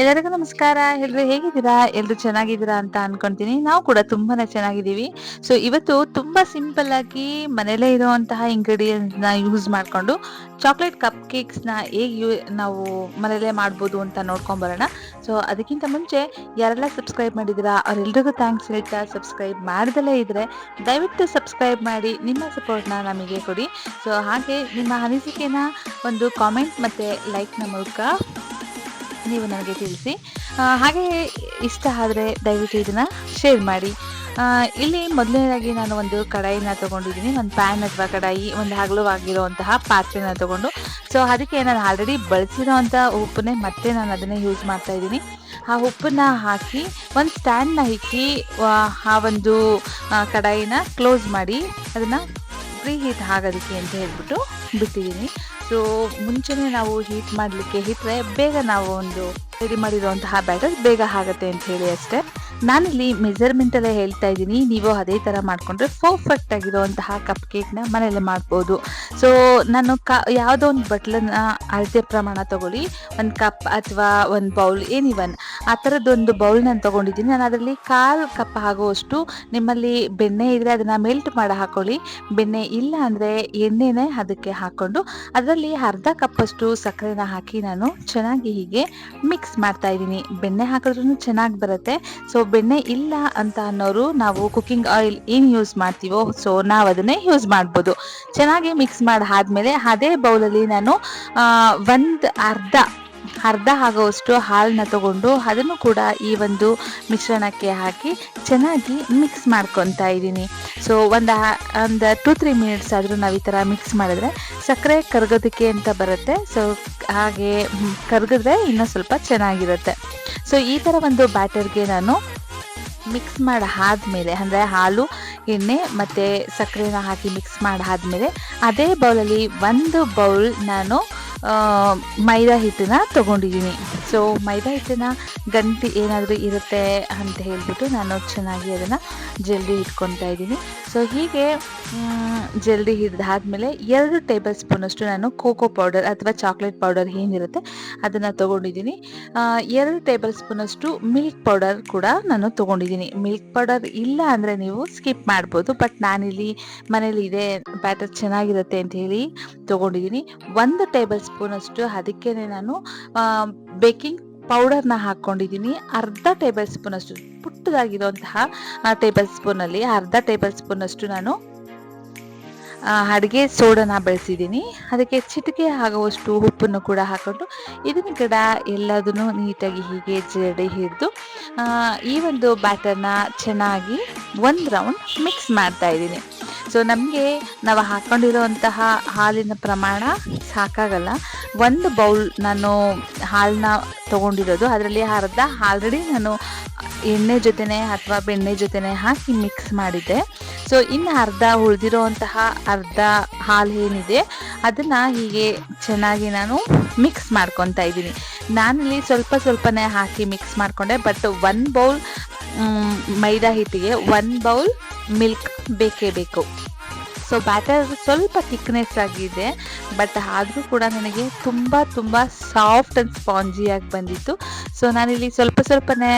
ಎಲ್ಲರಿಗೂ ನಮಸ್ಕಾರ. ಎಲ್ರು ಹೇಗಿದ್ದೀರಾ? ಎಲ್ರು ಚೆನ್ನಾಗಿದ್ದೀರಾ ಅಂತ ಅನ್ಕೊಂತೀನಿ. ನಾವು ಕೂಡ ತುಂಬಾನೇ ಚೆನ್ನಾಗಿದ್ದೀವಿ. ಸೊ ಇವತ್ತು ತುಂಬಾ ಸಿಂಪಲ್ ಆಗಿ ಮನೇಲೇ ಇರುವಂತಹ ಇಂಗ್ರೀಡಿಯೆಂಟ್ಸ್ನ ಯೂಸ್ ಮಾಡ್ಕೊಂಡು ಚಾಕ್ಲೇಟ್ ಕಪ್ ಕೇಕ್ಸ್ನ ಹೇಗೆ ಯೂ, ನಾವು ಮನೇಲೇ ಮಾಡ್ಬೋದು ಅಂತ ನೋಡ್ಕೊಂಡ್ ಬರೋಣ. ಸೊ ಅದಕ್ಕಿಂತ ಮುಂಚೆ ಯಾರೆಲ್ಲ ಸಬ್ಸ್ಕ್ರೈಬ್ ಮಾಡಿದಿರಾ ಅವರೆಲ್ರಿಗೂ ಥ್ಯಾಂಕ್ಸ್ ಹೇಳ್ತಾ ಸಬ್ಸ್ಕ್ರೈಬ್ ಮಾಡ್ದಲೇ ಇದ್ರೆ ದಯವಿಟ್ಟು ಸಬ್ಸ್ಕ್ರೈಬ್ ಮಾಡಿ, ನಿಮ್ಮ ಸಪೋರ್ಟ್ನ ನಮಗೆ ಕೊಡಿ. ಸೊ ಹಾಗೆ ನಿಮ್ಮ ಅನಿಸಿಕೆನ ಒಂದು ಕಾಮೆಂಟ್ ಮತ್ತೆ ಲೈಕ್ನ ಮೂಲಕ ನೀವು ನನಗೆ ತಿಳಿಸಿ. ಹಾಗೆ ಇಷ್ಟ ಆದರೆ ದಯವಿಟ್ಟು ಇದನ್ನು ಶೇರ್ ಮಾಡಿ. ಇಲ್ಲಿ ಮೊದಲನೇದಾಗಿ ನಾನು ಒಂದು ಕಡಾಯಿನ ತೊಗೊಂಡಿದ್ದೀನಿ. ಒಂದು ಪ್ಯಾನ್ ಅಥವಾ ಕಡಾಯಿ ಒಂದು ಹಗಲುವಾಗಿರುವಂತಹ ಪಾತ್ರೆನ ತಗೊಂಡು. ಸೊ ಅದಕ್ಕೆ ನಾನು ಆಲ್ರೆಡಿ ಬಳಸಿರೋವಂಥ ಉಪ್ಪನ್ನೇ ಮತ್ತೆ ನಾನು ಅದನ್ನೇ ಯೂಸ್ ಮಾಡ್ತಾ ಇದ್ದೀನಿ. ಆ ಉಪ್ಪನ್ನ ಹಾಕಿ ಒಂದು ಸ್ಟ್ಯಾಂಡ್ನ ಇಕ್ಕಿ ಆ, ಒಂದು ಕಡಾಯಿನ ಕ್ಲೋಸ್ ಮಾಡಿ. ಅದನ್ನು ಪ್ರೀ ಹೀಟ್ ಆಗೋದಕ್ಕೆ ಅಂತ ಹೇಳ್ಬಿಟ್ಟು ಬಿಟ್ಟಿದ್ದೀನಿ. ಸೊ ಮುಂಚೆನೇ ನಾವು ಹೀಟ್ ಮಾಡಲಿಕ್ಕೆ ಇಟ್ಟರೆ ಬೇಗ ನಾವು ಒಂದು ರೆಡಿ ಮಾಡಿರುವಂತಹ ಬ್ಯಾಟರ್ ಬೇಗ ಆಗುತ್ತೆ ಅಂತ ಹೇಳಿ ಅಷ್ಟೇ. ನಾನಿಲ್ಲಿ ಮೆಜರ್ಮೆಂಟಲ್ಲೇ ಹೇಳ್ತಾ ಇದ್ದೀನಿ. ನೀವು ಅದೇ ಥರ ಮಾಡಿಕೊಂಡ್ರೆ ಪರ್ಫೆಕ್ಟ್ ಆಗಿರುವಂತಹ ಕಪ್ ಕೇಕ್ನ ಮನೇಲಿ ಮಾಡ್ಬೋದು. ಸೊ ನಾನು ಕ, ಯಾವುದೋ ಒಂದು ಬಟ್ಲನ್ನ ಅಳತೆ ಪ್ರಮಾಣ ತಗೊಳ್ಳಿ. ಒಂದು ಕಪ್ ಅಥವಾ ಒಂದು ಬೌಲ್ ಏನಿವನ್ ಆ ಥರದ್ದೊಂದು ಬೌಲ್ ನಾನು ತೊಗೊಂಡಿದ್ದೀನಿ. ನಾನು ಅದರಲ್ಲಿ ಕಾಲು ಕಪ್ ಆಗುವಷ್ಟು ನಿಮ್ಮಲ್ಲಿ ಬೆಣ್ಣೆ ಇದ್ದರೆ ಅದನ್ನು ಮೆಲ್ಟ್ ಮಾಡಿ ಹಾಕೊಳ್ಳಿ. ಬೆಣ್ಣೆ ಇಲ್ಲ ಅಂದರೆ ಎಣ್ಣೆನೇ ಅದಕ್ಕೆ ಹಾಕ್ಕೊಂಡು ಅದರಲ್ಲಿ ಅರ್ಧ ಕಪ್ಪಷ್ಟು ಸಕ್ಕರೆನ ಹಾಕಿ ನಾನು ಚೆನ್ನಾಗಿ ಹೀಗೆ ಮಿಕ್ಸ್ ಮಾಡ್ತಾ ಇದ್ದೀನಿ. ಬೆಣ್ಣೆ ಹಾಕಿದ್ರೂ ಚೆನ್ನಾಗಿ ಬರುತ್ತೆ. ಸೊ ಬೆಣ್ಣೆ ಇಲ್ಲ ಅಂತ ಅನ್ನೋರು ನಾವು ಕುಕ್ಕಿಂಗ್ ಆಯಿಲ್ ಏನು ಯೂಸ್ ಮಾಡ್ತೀವೋ ಸೊ ನಾವು ಅದನ್ನೇ ಯೂಸ್ ಮಾಡ್ಬೋದು. ಚೆನ್ನಾಗಿ ಮಿಕ್ಸ್ ಮಾಡಿ ಆದಮೇಲೆ ಅದೇ ಬೌಲಲ್ಲಿ ನಾನು ಒಂದು ಅರ್ಧ ಅರ್ಧ ಆಗೋವಷ್ಟು ಹಾಲನ್ನ ತಗೊಂಡು ಅದನ್ನು ಕೂಡ ಈ ಒಂದು ಮಿಶ್ರಣಕ್ಕೆ ಹಾಕಿ ಚೆನ್ನಾಗಿ ಮಿಕ್ಸ್ ಮಾಡ್ಕೊತಾ ಇದ್ದೀನಿ. ಸೊ ಒಂದು ಒಂದು ಟು ತ್ರೀ ಮಿನಿಟ್ಸ್ ಆದರೂ ನಾವು ಈ ಥರ ಮಿಕ್ಸ್ ಮಾಡಿದ್ರೆ ಸಕ್ಕರೆ ಕರಗೋದಕ್ಕೆ ಅಂತ ಬರುತ್ತೆ. ಸೊ ಹಾಗೆ ಕರ್ಗಿದ್ರೆ ಕರಗಿದ್ರೆ ಇನ್ನೂ ಸ್ವಲ್ಪ ಚೆನ್ನಾಗಿರುತ್ತೆ. ಸೊ ಈ ಥರ ಒಂದು ಬ್ಯಾಟರ್ಗೆ ನಾನು ಮಿಕ್ಸ್ ಮಾಡಿ ಆದಮೇಲೆ ಅಂದರೆ ಹಾಲು, ಎಣ್ಣೆ ಮತ್ತು ಸಕ್ಕರೆನ ಹಾಕಿ ಮಿಕ್ಸ್ ಮಾಡಿ ಆದಮೇಲೆ ಅದೇ ಬೌಲಲ್ಲಿ ಒಂದು ಬೌಲ್ ನಾನು ಮೈದಾ ಹಿಟ್ಟನ್ನ ತೊಗೊಂಡಿದ್ದೀನಿ. ಸೊ ಮೈದಾ ಹಿಟ್ಟಿನ ಗಂಟಿ ಏನಾದರೂ ಇರುತ್ತೆ ಅಂತ ಹೇಳಿಬಿಟ್ಟು ನಾನು ಚೆನ್ನಾಗಿ ಅದನ್ನು ಜಲ್ದಿ ಇಟ್ಕೊತಾ ಇದ್ದೀನಿ. ಸೊ ಹೀಗೆ ಜಲ್ದಿ ಹಿಡಿದಾದ್ಮೇಲೆ ಎರಡು ಟೇಬಲ್ ಸ್ಪೂನಷ್ಟು ನಾನು ಕೋಕೋ ಪೌಡರ್ ಅಥವಾ ಚಾಕ್ಲೇಟ್ ಪೌಡರ್ ಏನಿರುತ್ತೆ ಅದನ್ನು ತೊಗೊಂಡಿದ್ದೀನಿ. ಎರಡು ಟೇಬಲ್ ಸ್ಪೂನಷ್ಟು ಮಿಲ್ಕ್ ಪೌಡರ್ ಕೂಡ ನಾನು ತೊಗೊಂಡಿದ್ದೀನಿ. ಮಿಲ್ಕ್ ಪೌಡರ್ ಇಲ್ಲ ಅಂದರೆ ನೀವು ಸ್ಕಿಪ್ ಮಾಡ್ಬೋದು, ಬಟ್ ನಾನಿಲ್ಲಿ ಮನೇಲಿ ಇದೆ, ಬ್ಯಾಟರ್ ಚೆನ್ನಾಗಿರುತ್ತೆ ಅಂತ ಹೇಳಿ ತೊಗೊಂಡಿದ್ದೀನಿ. ಒಂದು ಟೇಬಲ್ ಸ್ಪೂನಷ್ಟು ಅದಕ್ಕೇ ನಾನು ಬೇಕಿಂಗ್ ಪೌಡರ್ನ ಹಾಕ್ಕೊಂಡಿದ್ದೀನಿ ಅರ್ಧ ಟೇಬಲ್ ಸ್ಪೂನಷ್ಟು ಪುಟ್ಟದಾಗಿರುವಂತಹ ಟೇಬಲ್ ಸ್ಪೂನಲ್ಲಿ ಅರ್ಧ ಟೇಬಲ್ ಸ್ಪೂನಷ್ಟು ನಾನು ಅಡುಗೆ ಸೋಡನ ಬೆಳೆಸಿದ್ದೀನಿ. ಅದಕ್ಕೆ ಚಿಟಿಕೆ ಆಗುವಷ್ಟು ಉಪ್ಪನ್ನು ಕೂಡ ಹಾಕ್ಕೊಂಡು ಇದನ್ನ ಕೂಡ ಎಲ್ಲದನ್ನು ನೀಟಾಗಿ ಹೀಗೆ ಜಡೆ ಹಿಡಿದು ಈ ಒಂದು ಬ್ಯಾಟರ್ನ ಚೆನ್ನಾಗಿ ಒಂದು ರೌಂಡ್ ಮಿಕ್ಸ್ ಮಾಡ್ತಾ ಇದ್ದೀನಿ. ಸೊ ನಮಗೆ ನಾವು ಹಾಕೊಂಡಿರುವಂತಹ ಹಾಲಿನ ಪ್ರಮಾಣ ಸಾಕಾಗಲ್ಲ. ಒಂದು ಬೌಲ್ ನಾನು ಹಾಲನ್ನ ತೊಗೊಂಡಿರೋದು. ಅದರಲ್ಲಿ ಅರ್ಧ ಆಲ್ರೆಡಿ ನಾನು ಎಣ್ಣೆ ಜೊತೆನೆ ಅಥವಾ ಬೆಣ್ಣೆ ಜೊತೆನೆ ಹಾಕಿ ಮಿಕ್ಸ್ ಮಾಡಿದ್ದೆ. ಸೊ ಇನ್ನು ಅರ್ಧ ಉಳಿದಿರೋಂತಹ ಅರ್ಧ ಹಾಲು ಏನಿದೆ, ಅದನ್ನು ಹೀಗೆ ಚೆನ್ನಾಗಿ ನಾನು ಮಿಕ್ಸ್ ಮಾಡ್ಕೊತಾ ಇದ್ದೀನಿ. ನಾನಿಲ್ಲಿ ಸ್ವಲ್ಪ ಸ್ವಲ್ಪನೇ ಹಾಕಿ ಮಿಕ್ಸ್ ಮಾಡಿಕೊಂಡೆ ಬಟ್ ಒನ್ ಬೌಲ್ ಮೈದಾ ಹಿಟ್ಟಿಗೆ ಒನ್ ಬೌಲ್ ಮಿಲ್ಕ್ ಬೇಕೇ ಬೇಕು. ಸೊ ಬ್ಯಾಟರ್ ಸ್ವಲ್ಪ ಥಿಕ್ನೆಸ್ ಆಗಿದೆ ಬಟ್ ಆದರೂ ಕೂಡ ನನಗೆ ತುಂಬ ತುಂಬ ಸಾಫ್ಟ್ ಆ್ಯಂಡ್ ಸ್ಪಾಂಜಿಯಾಗಿ ಬಂದಿತ್ತು. ಸೊ ನಾನಿಲ್ಲಿ ಸ್ವಲ್ಪ ಸ್ವಲ್ಪನೇ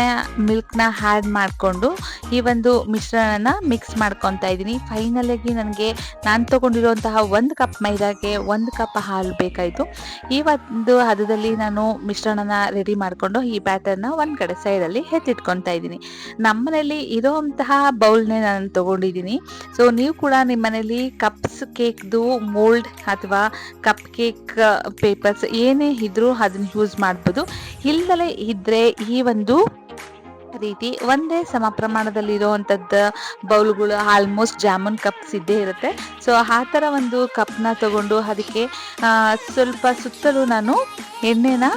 ಮಿಲ್ಕ್ನ ಹ್ಯಾಡ್ ಮಾಡಿಕೊಂಡು ಈ ಒಂದು ಮಿಶ್ರಣನ ಮಿಕ್ಸ್ ಮಾಡ್ಕೊತಾ ಇದ್ದೀನಿ. ಫೈನಲಾಗಿ ನನಗೆ ನಾನು ತೊಗೊಂಡಿರುವಂತಹ ಒಂದು ಕಪ್ ಮೈದಾಗೆ ಒಂದು ಕಪ್ ಹಾಲು ಬೇಕಾಯಿತು. ಈ ಒಂದು ಹದದಲ್ಲಿ ನಾನು ಮಿಶ್ರಣನ ರೆಡಿ ಮಾಡಿಕೊಂಡು ಈ ಬ್ಯಾಟರ್ನ ಒಂದು ಕಡೆ ಸೈಡಲ್ಲಿ ಎತ್ತಿಟ್ಕೊತಾ ಇದ್ದೀನಿ. ನಮ್ಮನೇಲಿ ಇರೋವಂತಹ ಬೌಲ್ನೇ ನಾನು ತೊಗೊಂಡಿದ್ದೀನಿ. ಸೊ ನೀವು ಕೂಡ ನಿಮ್ಮನೇಲಿ ಕಪ್ಸ್ ಕೇಕ್ದು ಮೋಲ್ಡ್ ಅಥವಾ ಕಪ್ ಕೇಕ್ ಪೇಪರ್ಸ್ ಏನೇ ಇದ್ರೂ ಅದನ್ನ ಯೂಸ್ ಮಾಡ್ಬೋದು. ಇಲ್ದಲೇ ಇದ್ದರೆ ಈ ಒಂದು ರೀತಿ ಒಂದೇ ಸಮ ಪ್ರಮಾಣದಲ್ಲಿ ಇರುವಂಥದ್ದು ಬೌಲ್ಗಳು ಆಲ್ಮೋಸ್ಟ್ ಜಾಮೂನ್ ಕಪ್ಸ್ ಇದ್ದೇ ಇರುತ್ತೆ. ಸೊ ಆ ಥರ ಒಂದು ಕಪ್ನ ತಗೊಂಡು ಅದಕ್ಕೆ ಸ್ವಲ್ಪ ಸುತ್ತಲೂ ನಾನು ಎಣ್ಣೆನ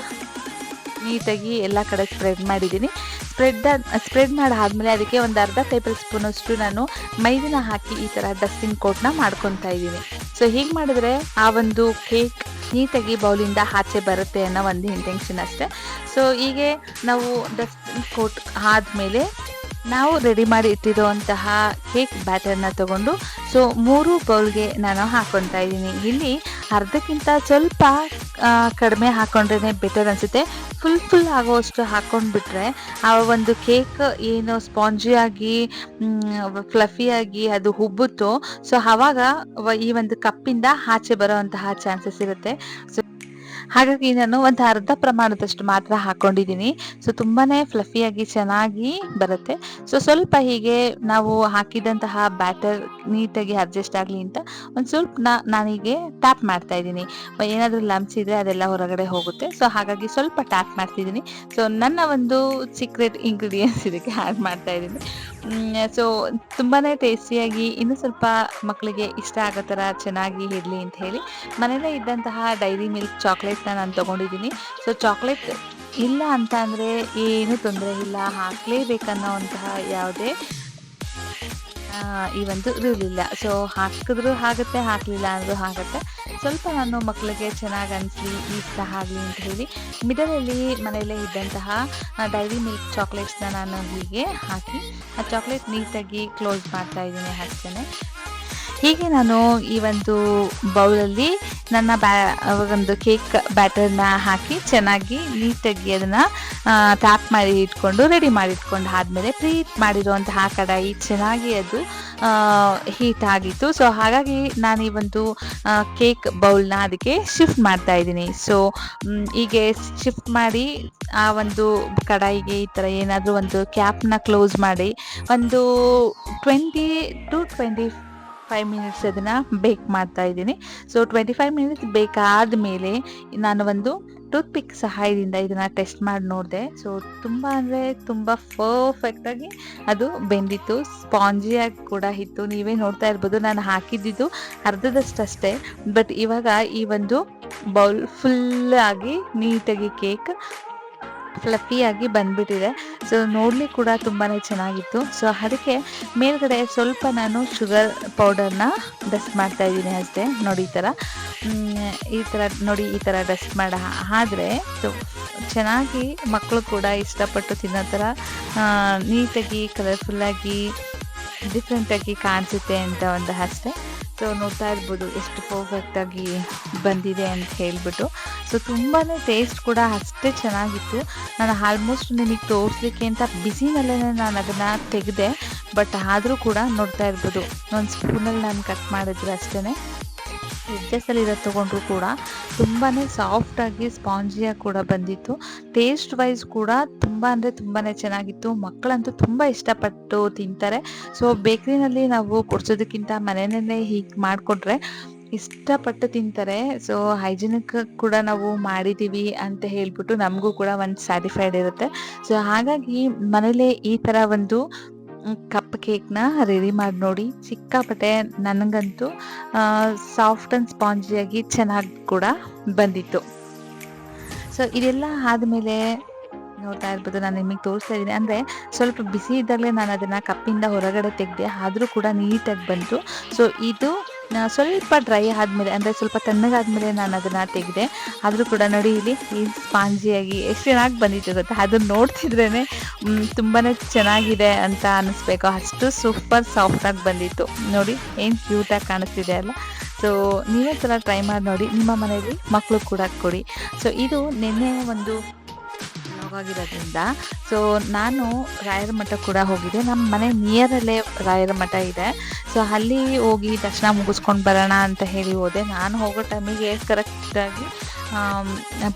ನೀಟಾಗಿ ಎಲ್ಲ ಕಡೆ ಸ್ಪ್ರೆಡ್ ಮಾಡಿದ್ದೀನಿ. ಸ್ಪ್ರೆಡ್ ಸ್ಪ್ರೆಡ್ ಮಾಡಿ ಆದಮೇಲೆ ಅದಕ್ಕೆ ಒಂದು ಅರ್ಧ ಟೇಬಲ್ ಸ್ಪೂನಷ್ಟು ನಾನು ಮೈದಿನ ಹಾಕಿ ಈ ಥರ ಡಸ್ಟಿಂಗ್ ಕೋಟ್ನ ಮಾಡ್ಕೊತಾ ಇದ್ದೀನಿ. ಸೊ ಹೀಗೆ ಮಾಡಿದ್ರೆ ಆ ಒಂದು ಕೇಕ್ ನೀಟಾಗಿ ಬೌಲಿಂದ ಆಚೆ ಬರುತ್ತೆ ಅನ್ನೋ ಒಂದು ಇಂಟೆನ್ಷನ್ ಅಷ್ಟೇ. ಸೊ ಹೀಗೆ ನಾವು ಡಸ್ಟಿಂಗ್ ಕೋಟ್ ಆದಮೇಲೆ ನಾವು ರೆಡಿ ಮಾಡಿ ಇಟ್ಟಿರುವಂತಹ ಕೇಕ್ ಬ್ಯಾಟರ್ನ ತಗೊಂಡು ಸೊ ಮೂರು ಬೌಲ್ಗೆ ನಾನು ಹಾಕೊತಾ ಇದ್ದೀನಿ. ಇಲ್ಲಿ ಅರ್ಧಕ್ಕಿಂತ ಸ್ವಲ್ಪ ಕಡಿಮೆ ಹಾಕೊಂಡ್ರೇ ಬೆಟರ್ ಅನಿಸುತ್ತೆ. ಫುಲ್ ಫುಲ್ ಆಗೋಷ್ಟು ಹಾಕೊಂಡ್ಬಿಟ್ರೆ, ಆ ಒಂದು ಕೇಕ್ ಏನು ಸ್ಪಾಂಜಿಯಾಗಿ ಫ್ಲಫಿಯಾಗಿ ಅದು ಹುಬ್ಬುತ್ತೋ. ಸೊ ಆವಾಗ ಈ ಒಂದು ಕಪ್ಪಿಂದ ಆಚೆ ಬರೋವಂತಹ ಚಾನ್ಸಸ್ ಇರುತ್ತೆ. ಸೊ ಹಾಗಾಗಿ ನಾನು ಒಂದು ಅರ್ಧ ಪ್ರಮಾಣದಷ್ಟು ಮಾತ್ರ ಹಾಕೊಂಡಿದ್ದೀನಿ. ಸೊ ತುಂಬಾನೇ ಫ್ಲಫಿಯಾಗಿ ಚೆನ್ನಾಗಿ ಬರುತ್ತೆ. ಸೊ ಸ್ವಲ್ಪ ಹೀಗೆ ನಾವು ಹಾಕಿದಂತಹ ಬ್ಯಾಟರ್ ನೀಟಾಗಿ ಅಡ್ಜಸ್ಟ್ ಆಗಲಿ ಅಂತ ಒಂದು ಸ್ವಲ್ಪ ನಾನೀಗೆ ಟ್ಯಾಪ್ ಮಾಡ್ತಾ ಇದ್ದೀನಿ. ಏನಾದರೂ ಲಂಪ್ಸ್ ಇದ್ರೆ ಅದೆಲ್ಲ ಹೊರಗಡೆ ಹೋಗುತ್ತೆ. ಸೊ ಹಾಗಾಗಿ ಸ್ವಲ್ಪ ಟ್ಯಾಪ್ ಮಾಡ್ತಿದ್ದೀನಿ ಸೊ ನನ್ನ ಒಂದು ಸೀಕ್ರೆಟ್ ಇಂಗ್ರೀಡಿಯೆಂಟ್ಸ್ ಇದಕ್ಕೆ ಆ್ಯಡ್ ಮಾಡ್ತಾ ಇದ್ದೀನಿ. ಸೊ ತುಂಬಾ ಟೇಸ್ಟಿಯಾಗಿ ಇನ್ನೂ ಸ್ವಲ್ಪ ಮಕ್ಕಳಿಗೆ ಇಷ್ಟ ಆಗೋ ಥರ ಚೆನ್ನಾಗಿ ಇರಲಿ ಅಂತ ಹೇಳಿ ಮನೇಲೇ ಇದ್ದಂತಹ ಡೈರಿ ಮಿಲ್ಕ್ ಚಾಕ್ಲೇಟ್ನ ನಾನು ತೊಗೊಂಡಿದ್ದೀನಿ. ಸೊ ಚಾಕ್ಲೇಟ್ ಇಲ್ಲ ಅಂತ ಅಂದರೆ ಏನೂ ತೊಂದರೆ ಇಲ್ಲ. ಹಾಕಲೇಬೇಕನ್ನೋವಂತಹ ಯಾವುದೇ ಈ ಒಂದು ರೂಲ್ ಇಲ್ಲ. ಸೊ ಹಾಕಿದ್ರು ಆಗುತ್ತೆ, ಹಾಕಲಿಲ್ಲ ಅಂದರೂ ಆಗುತ್ತೆ. ಸ್ವಲ್ಪ ನಾನು ಮಕ್ಕಳಿಗೆ ಚೆನ್ನಾಗಿ ಅನಿಸಲಿ ಇಷ್ಟ ಆಗಲಿ ಅಂತ ಹೇಳಿ ಮಿಡಲಲ್ಲಿ ಮನೆಯಲ್ಲೇ ಇದ್ದಂತಹ ಡೈರಿ ಮಿಲ್ಕ್ ಚಾಕ್ಲೇಟ್ಸ್ನ ನಾನು ಹೀಗೆ ಹಾಕಿ, ಆ ಚಾಕ್ಲೇಟ್ ನೀಟಾಗಿ ಕ್ಲೋಸ್ ಮಾಡ್ತಾ ಇದ್ದೀನಿ ಅಷ್ಟೇ ಹೀಗೆ ನಾನು ಈ ಒಂದು ಬೌಲಲ್ಲಿ ನನ್ನ ಬ್ಯಾ ಒಂದು ಕೇಕ್ ಬ್ಯಾಟರ್ನ ಹಾಕಿ ಚೆನ್ನಾಗಿ ನೀಟಾಗಿ ಅದನ್ನು ಟ್ಯಾಪ್ ಮಾಡಿ ಇಟ್ಕೊಂಡು, ರೆಡಿ ಮಾಡಿ ಇಟ್ಕೊಂಡು ಆದಮೇಲೆ ಪ್ರೀಟ್ ಮಾಡಿರುವಂತಹ ಕಡಾಯಿ ಚೆನ್ನಾಗಿ ಅದು ಹೀಟ್ ಆಗಿತ್ತು. ಸೊ, ಹಾಗಾಗಿ ನಾನು ಈ ಒಂದು ಕೇಕ್ ಬೌಲ್ನ ಅದಕ್ಕೆ ಶಿಫ್ಟ್ ಮಾಡ್ತಾ ಇದ್ದೀನಿ. ಸೊ ಹೀಗೆ ಶಿಫ್ಟ್ ಮಾಡಿ ಆ ಒಂದು ಕಡಾಯಿಗೆ ಈ ಥರ ಏನಾದರೂ ಒಂದು ಕ್ಯಾಪ್ನ ಕ್ಲೋಸ್ ಮಾಡಿ ಒಂದು twenty to twenty five minutes ಅದನ್ನು ಬೇಕ್ ಮಾಡ್ತಾ ಇದ್ದೀನಿ. ಸೊ ಟ್ವೆಂಟಿ ಫೈವ್ ಮಿನಿಟ್ಸ್ ಬೇಕಾದ ಮೇಲೆ ನಾನು ಒಂದು ಟೂತ್ ಪಿಕ್ ಸಹಾಯದಿಂದ ಇದನ್ನು ಟೆಸ್ಟ್ ಮಾಡಿ ನೋಡಿದೆ. ಸೊ ತುಂಬ ಅಂದರೆ ತುಂಬ ಪರ್ಫೆಕ್ಟಾಗಿ ಅದು ಬೆಂದಿತ್ತು. ಸ್ಪಾಂಜಿಯಾಗಿ ಕೂಡ ಇತ್ತು. ನೀವೇ ನೋಡ್ತಾ ಇರ್ಬೋದು, ನಾನು ಹಾಕಿದ್ದಿದ್ದು ಅರ್ಧದಷ್ಟಷ್ಟೇ ಬಟ್ ಇವಾಗ ಈ ಒಂದು ಬೌಲ್ ಫುಲ್ ಆಗಿ ನೀಟಾಗಿ ಕೇಕ್ ಫ್ಲಫಿಯಾಗಿ ಬಂದ್ಬಿಟ್ಟಿದೆ. ಸೊ ನೋಡ್ಲಿಕ್ಕೆ ಕೂಡ ತುಂಬಾ ಚೆನ್ನಾಗಿತ್ತು. ಸೊ ಅದಕ್ಕೆ ಮೇಲ್ಗಡೆ ಸ್ವಲ್ಪ ನಾನು ಶುಗರ್ ಪೌಡರ್ನ ಡಸ್ಟ್ ಮಾಡ್ತಾ ಇದ್ದೀನಿ ಅಷ್ಟೇ, ನೋಡಿ ಈ ಥರ. ಈ ಥರ ನೋಡಿ ಈ ಥರ ಡಸ್ಟ್ ಮಾಡ, ಆದರೆ ಸೊ ಚೆನ್ನಾಗಿ ಮಕ್ಕಳು ಕೂಡ ಇಷ್ಟಪಟ್ಟು ತಿನ್ನೋ ಥರ ನೀಟಾಗಿ ಕಲರ್ಫುಲ್ಲಾಗಿ ಡಿಫ್ರೆಂಟಾಗಿ ಕಾಣಿಸುತ್ತೆ ಅಂತ ಒಂದು ಅಷ್ಟೇ. ಸೊ ನೋಡ್ತಾ ಇರ್ಬೋದು ಎಷ್ಟು ಪರ್ಫೆಕ್ಟಾಗಿ ಬಂದಿದೆ ಅಂತ ಹೇಳ್ಬಿಟ್ಟು. ಸೊ ತುಂಬಾ ಟೇಸ್ಟ್ ಕೂಡ ಅಷ್ಟೇ ಚೆನ್ನಾಗಿತ್ತು. ನಾನು ಆಲ್ಮೋಸ್ಟ್ ನಿಮಗೆ ತೋರಿಸ್ಲಿಕ್ಕೆ ಅಂತ ಬಿಸಿನಲ್ಲೇ ನಾನು ಅದನ್ನು ತೆಗೆದೆ ಬಟ್ ಆದರೂ ಕೂಡ ನೋಡ್ತಾ ಇರ್ಬೋದು. ಒಂದು ಸ್ಪೂನಲ್ಲಿ ನಾನು ಕಟ್ ಮಾಡಿದ್ರೆ ಅಷ್ಟೇ ಎಡ್ಜಸ್ಸಲ್ಲಿ ಇರೋದು ತೊಗೊಂಡ್ರು ಕೂಡ ತುಂಬಾ ಸಾಫ್ಟಾಗಿ ಸ್ಪಾಂಜಿಯಾಗಿ ಕೂಡ ಬಂದಿತ್ತು. ಟೇಸ್ಟ್ ವೈಸ್ ಕೂಡ ತುಂಬ ಅಂದರೆ ತುಂಬಾ ಚೆನ್ನಾಗಿತ್ತು. ಮಕ್ಕಳಂತೂ ತುಂಬ ಇಷ್ಟಪಟ್ಟು ತಿಂತಾರೆ. ಸೊ ಬೇಕ್ರಿನಲ್ಲಿ ನಾವು ಕೊಡ್ಸೋದಕ್ಕಿಂತ ಮನೆಯಲ್ಲೇ ಹೀಗೆ ಮಾಡಿಕೊಟ್ರೆ ಇಷ್ಟಪಟ್ಟು ತಿಂತಾರೆ. ಸೊ ಹೈಜಿನಿಕ್ ಕೂಡ ನಾವು ಮಾಡಿದ್ದೀವಿ ಅಂತ ಹೇಳ್ಬಿಟ್ಟು ನಮಗೂ ಕೂಡ ಒಂದು ಸ್ಯಾಟಿಸ್ಫೈಡ್ ಇರುತ್ತೆ. ಸೊ ಹಾಗಾಗಿ ಮನೇಲೆ ಈ ಥರ ಒಂದು ಕಪ್ ಕೇಕ್ನ ರೆಡಿ ಮಾಡಿ ನೋಡಿ. ಸಿಕ್ಕಾಪಟ್ಟೆ ನನಗಂತೂ ಸಾಫ್ಟ್ ಆ್ಯಂಡ್ ಸ್ಪಾಂಜಿಯಾಗಿ ಚೆನ್ನಾಗಿ ಕೂಡ ಬಂದಿತ್ತು. ಸೊ ಇದೆಲ್ಲ ಆದಮೇಲೆ ನೋಡ್ತಾ ಇರ್ಬೋದು, ನಾನು ನಿಮಗೆ ತೋರಿಸ್ತಾ ಇದ್ದೀನಿ. ಅಂದರೆ ಸ್ವಲ್ಪ ಬಿಸಿ ಇದ್ದಾಗಲೇ ನಾನು ಅದನ್ನು ಕಪ್ಪಿಂದ ಹೊರಗಡೆ ತೆಗೆದೆ ಆದರೂ ಕೂಡ ನೀಟಾಗಿ ಬಂತು. ಸೊ ಇದು ಸ್ವಲ್ಪ ಡ್ರೈ ಆದಮೇಲೆ, ಅಂದರೆ ಸ್ವಲ್ಪ ತಣ್ಣಗಾದ್ಮೇಲೆ ನಾನು ಅದನ್ನು ತೆಗೆದೆ. ಆದರೂ ಕೂಡ ನೋಡಿ ಇಲ್ಲಿ ಈ ಸ್ಪಾಂಜಿಯಾಗಿ ಎಷ್ಟು ಚೆನ್ನಾಗಿ ಬಂದಿತ್ತು ಗೊತ್ತಾ? ಅದನ್ನು ನೋಡ್ತಿದ್ರೇ ತುಂಬಾ ಚೆನ್ನಾಗಿದೆ ಅಂತ ಅನ್ನಿಸ್ಬೇಕು ಅಷ್ಟು ಸೂಪರ್ ಸಾಫ್ಟಾಗಿ ಬಂದಿತ್ತು. ನೋಡಿ, ಏನು ಕ್ಯೂಟಾಗಿ ಕಾಣಿಸ್ತಿದೆ ಅಲ್ಲ? ಸೊ ನೀವೇ ಥರ ಟ್ರೈ ಮಾಡಿ ನೋಡಿ. ನಿಮ್ಮ ಮನೆಯಲ್ಲಿ ಮಕ್ಕಳು ಕೂಡ ಕೊಡಿ. ಸೊ ಇದು ನಿನ್ನೆ ಒಂದು ಆಗಿರೋದ್ರಿಂದ ಸೊ ನಾನು ರಾಯರ ಮಠ ಕೂಡ ಹೋಗಿದ್ದೆ. ನಮ್ಮ ಮನೆ ನಿಯರಲ್ಲೇ ರಾಯರ ಮಠ ಇದೆ. ಸೊ ಅಲ್ಲಿ ಹೋಗಿ ದರ್ಶನ ಮುಗಿಸ್ಕೊಂಡು ಬರೋಣ ಅಂತ ಹೇಳಿ ಹೋದೆ. ನಾನು ಹೋಗೋ ಟೈಮಿಗೆ ಕರೆಕ್ಟಾಗಿ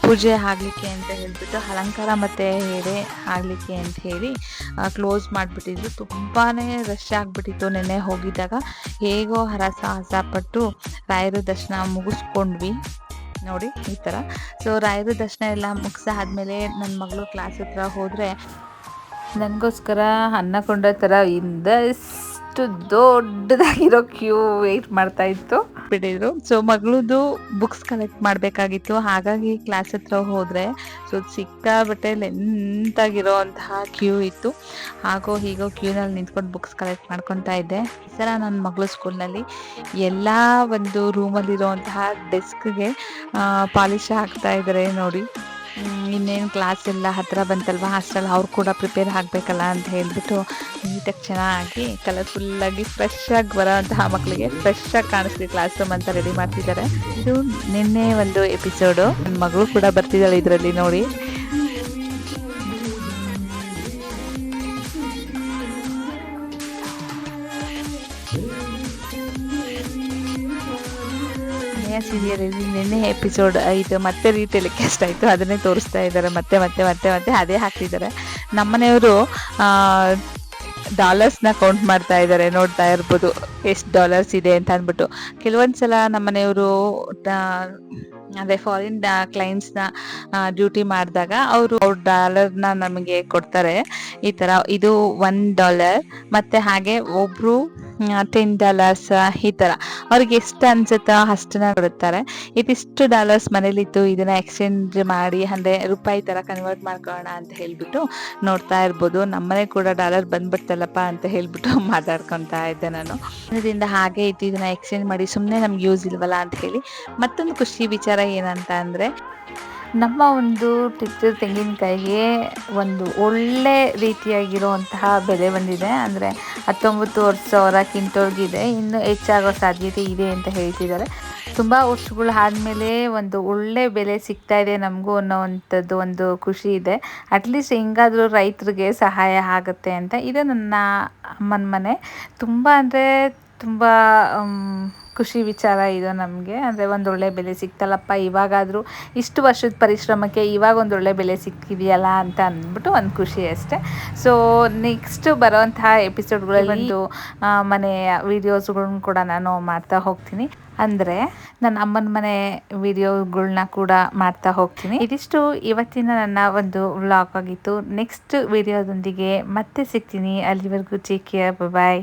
ಪೂಜೆ ಆಗಲಿಕ್ಕೆ ಅಂತ ಹೇಳ್ಬಿಟ್ಟು, ಅಲಂಕಾರ ಮತ್ತು ಹೇಳಿ ಆಗಲಿಕ್ಕೆ ಅಂತ ಹೇಳಿ ಕ್ಲೋಸ್ ಮಾಡಿಬಿಟ್ಟಿದ್ರು ತುಂಬಾ ರಶ್ ಆಗಿಬಿಟ್ಟಿತ್ತು ನೆನ್ನೆ ಹೋಗಿದ್ದಾಗ. ಹೇಗೋ ಹರಸಾಹಸ ಪಟ್ಟು ರಾಯರ ದರ್ಶನ ಮುಗಿಸ್ಕೊಂಡ್ವಿ. ನೋಡಿ, ಈ ಥರ ಸೊ ರಾಯರ ದರ್ಶನ ಎಲ್ಲ ಮುಗಿಸ ಆದಮೇಲೆ ನನ್ನ ಮಗಳು ಕ್ಲಾಸ್ ಹತ್ರ ಹೋದರೆ, ನನಗೋಸ್ಕರ ಅನ್ನ ಕೊಂಡ ಥರ ಇಂದ ಇಷ್ಟು ದೊಡ್ಡದಾಗಿರೋ ಕ್ಯೂ ವೆಯ್ಟ್ ಮಾಡ್ತಾ ಇತ್ತು. ಬಿಡಿದ್ರು ಸೊ ಮಗಳದು ಬುಕ್ಸ್ ಕಲೆಕ್ಟ್ ಮಾಡಬೇಕಾಗಿತ್ತು. ಹಾಗಾಗಿ ಕ್ಲಾಸ್ ಹತ್ರ ಹೋದರೆ ಸೊ ಸಿಕ್ಕಾಬಟ್ಟೆ ಲೆಂತಾಗಿರೋ ಅಂತಹ ಕ್ಯೂ ಇತ್ತು. ಹಾಗೋ ಹೀಗೋ ಕ್ಯೂನಲ್ಲಿ ನಿಂತ್ಕೊಂಡು ಬುಕ್ಸ್ ಕಲೆಕ್ಟ್ ಮಾಡ್ಕೊತಾ ಇದ್ದೆ. ಈ ಸಲ ನನ್ನ ಮಗಳು ಸ್ಕೂಲ್ನಲ್ಲಿ ಎಲ್ಲ ಒಂದು ರೂಮಲ್ಲಿರುವಂತಹ ಡೆಸ್ಕ್ಗೆ ಪಾಲಿಶ್ ಹಾಕ್ತಾ ಇದ್ದಾರೆ ನೋಡಿ. ಇನ್ನೇನು ಕ್ಲಾಸ್ ಎಲ್ಲ ಹತ್ತಿರ ಬಂತಲ್ವ? ಹಾಸ್ಟೆಲ್ ಅವ್ರು ಕೂಡ ಪ್ರಿಪೇರ್ ಆಗಬೇಕಲ್ಲ ಅಂತ ಹೇಳಿಬಿಟ್ಟು ನೀಟಾಗಿ ಚೆನ್ನಾಗಿ ಕಲರ್ಫುಲ್ಲಾಗಿ ಫ್ರೆಶ್ ಆಗಿ ಬರೋಂತಹ ಮಕ್ಕಳಿಗೆ ಫ್ರೆಶ್ ಆಗಿ ಕಾಣಿಸ್ಲಿ ಕ್ಲಾಸ್ ರೂಮ್ ಅಂತ ರೆಡಿ ಮಾಡ್ತಿದ್ದಾರೆ. ಇದು ನಿನ್ನೆ ಒಂದು ಎಪಿಸೋಡು ನನ್ನ ಮಗಳು ಕೂಡ ಬರ್ತಿದ್ದಾಳೆ ಇದರಲ್ಲಿ ನೋಡಿ. ಸೀರಿಯಲಲ್ಲಿ ನಿನ್ನೆ ಎಪಿಸೋಡ್ ಇದು ಮತ್ತೆ ರೀಟೆಲಿಕಾಸ್ಟ್ ಆಯಿತು, ಅದನ್ನೇ ತೋರಿಸ್ತಾ ಇದ್ದಾರೆ, ಮತ್ತೆ ಮತ್ತೆ ಮತ್ತೆ ಮತ್ತೆ ಅದೇ ಹಾಕ್ತಿದ್ದಾರೆ. ನಮ್ಮನೆಯವರು ಡಾಲರ್ಸ್ನ ಕೌಂಟ್ ಮಾಡ್ತಾ ಇದ್ದಾರೆ, ನೋಡ್ತಾ ಇರ್ಬೋದು, ಎಷ್ಟು ಡಾಲರ್ಸ್ ಇದೆ ಅಂತ ಅಂದ್ಬಿಟ್ಟು. ಕೆಲವೊಂದು ಸಲ ನಮ್ಮನೆಯವರು ಅದೇ ಫಾರಿನ್ ಕ್ಲೈಂಟ್ಸ್ನ ಡ್ಯೂಟಿ ಮಾಡಿದಾಗ ಅವರು ಅವ್ರ ಡಾಲರ್ನ ನಮಗೆ ಕೊಡ್ತಾರೆ. ಈ ಥರ ಇದು ಒನ್ ಡಾಲರ್ ಮತ್ತು ಹಾಗೆ ಒಬ್ಬರು ಟೆನ್ ಡಾಲರ್ಸ್ ಈ ಥರ ಅವ್ರಿಗೆ ಎಷ್ಟು ಅನ್ಸುತ್ತೋ ಅಷ್ಟನ್ನ ಕೊಡುತ್ತಾರೆ. ಇದಿಷ್ಟು ಡಾಲರ್ಸ್ ಮನೇಲಿತ್ತು ಇದನ್ನ ಎಕ್ಸ್ಚೇಂಜ್ ಮಾಡಿ, ಅಂದರೆ ರೂಪಾಯಿ ಥರ ಕನ್ವರ್ಟ್ ಮಾಡ್ಕೊಳ್ಳೋಣ ಅಂತ ಹೇಳ್ಬಿಟ್ಟು ನೋಡ್ತಾ ಇರ್ಬೋದು. ನಮ್ಮನೆ ಕೂಡ ಡಾಲರ್ ಬಂದ್ಬಿಡ್ತಲ್ಲಪ್ಪ ಅಂತ ಹೇಳ್ಬಿಟ್ಟು ಮಾತಾಡ್ಕೊತಾ ಇದ್ದೆ ನಾನು. ಇದರಿಂದ ಹಾಗೆ ಇತ್ತು ಇದನ್ನ ಎಕ್ಸ್ಚೇಂಜ್ ಮಾಡಿ ಸುಮ್ಮನೆ ನಮ್ಗೆ ಯೂಸ್ ಇಲ್ವಲ್ಲ ಅಂತ ಹೇಳಿ ಮತ್ತೊಂದು ಖುಷಿ ವಿಚಾರ ಏನಂತ ಅಂದರೆ ನಮ್ಮ ಒಂದು ಟಿಚ್ಚರ್ ತೆಂಗಿನಕಾಯಿಗೆ ಒಂದು ಒಳ್ಳೆ ರೀತಿಯಾಗಿರುವಂತಹ ಬೆಲೆ ಬಂದಿದೆ. ಅಂದರೆ ಹತ್ತೊಂಬತ್ತುವರೆ ಸಾವಿರ ಕ್ವಿಂಟೋಲ್ಗಿದೆ ಇನ್ನೂ ಹೆಚ್ಚಾಗೋ ಸಾಧ್ಯತೆ ಇದೆ ಅಂತ ಹೇಳ್ತಿದ್ದಾರೆ. ತುಂಬ ವರ್ಷಗಳು ಆದಮೇಲೆ ಒಂದು ಒಳ್ಳೆ ಬೆಲೆ ಸಿಗ್ತಾ ಇದೆ ನಮಗೂ ಅನ್ನೋವಂಥದ್ದು ಒಂದು ಖುಷಿ ಇದೆ. ಅಟ್ಲೀಸ್ಟ್ ಹೆಂಗಾದರೂ ರೈತರಿಗೆ ಸಹಾಯ ಆಗುತ್ತೆ ಅಂತ ಇದು ನನ್ನ ಅಮ್ಮನ ಮನೆ ತುಂಬ ಅಂದರೆ ತುಂಬ ಖುಷಿ ವಿಚಾರ ಇದು ನಮಗೆ. ಅಂದರೆ ಒಂದೊಳ್ಳೆ ಬೆಲೆ ಸಿಕ್ತಲ್ಲಪ್ಪ ಇವಾಗಾದರೂ ಇಷ್ಟು ವರ್ಷದ ಪರಿಶ್ರಮಕ್ಕೆ ಇವಾಗ ಒಂದೊಳ್ಳೆ ಬೆಲೆ ಸಿಕ್ಕಿದೆಯಲ್ಲ ಅಂತ ಅಂದ್ಬಿಟ್ಟು ಒಂದು ಖುಷಿ ಅಷ್ಟೆ. ಸೊ ನೆಕ್ಸ್ಟ್ ಬರೋವಂತಹ ಎಪಿಸೋಡ್ಗಳಲ್ಲಿ ಒಂದು ಮನೆಯ ವೀಡಿಯೋಸ್ಗಳನ್ನ ಕೂಡ ನಾನು ಮಾಡ್ತಾ ಹೋಗ್ತೀನಿ. ಅಂದರೆ ನನ್ನ ಅಮ್ಮನ ಮನೆ ವಿಡಿಯೋಗಳನ್ನ ಕೂಡ ಮಾಡ್ತಾ ಹೋಗ್ತೀನಿ. ಇದಿಷ್ಟು ಇವತ್ತಿನ ನನ್ನ ಒಂದು ವ್ಲಾಗ್ ಆಗಿತ್ತು. ನೆಕ್ಸ್ಟ್ ವಿಡಿಯೋದೊಂದಿಗೆ ಮತ್ತೆ ಸಿಗ್ತೀನಿ. ಅಲ್ಲಿವರೆಗೂ ಕೇರ್ ಬಾಯ್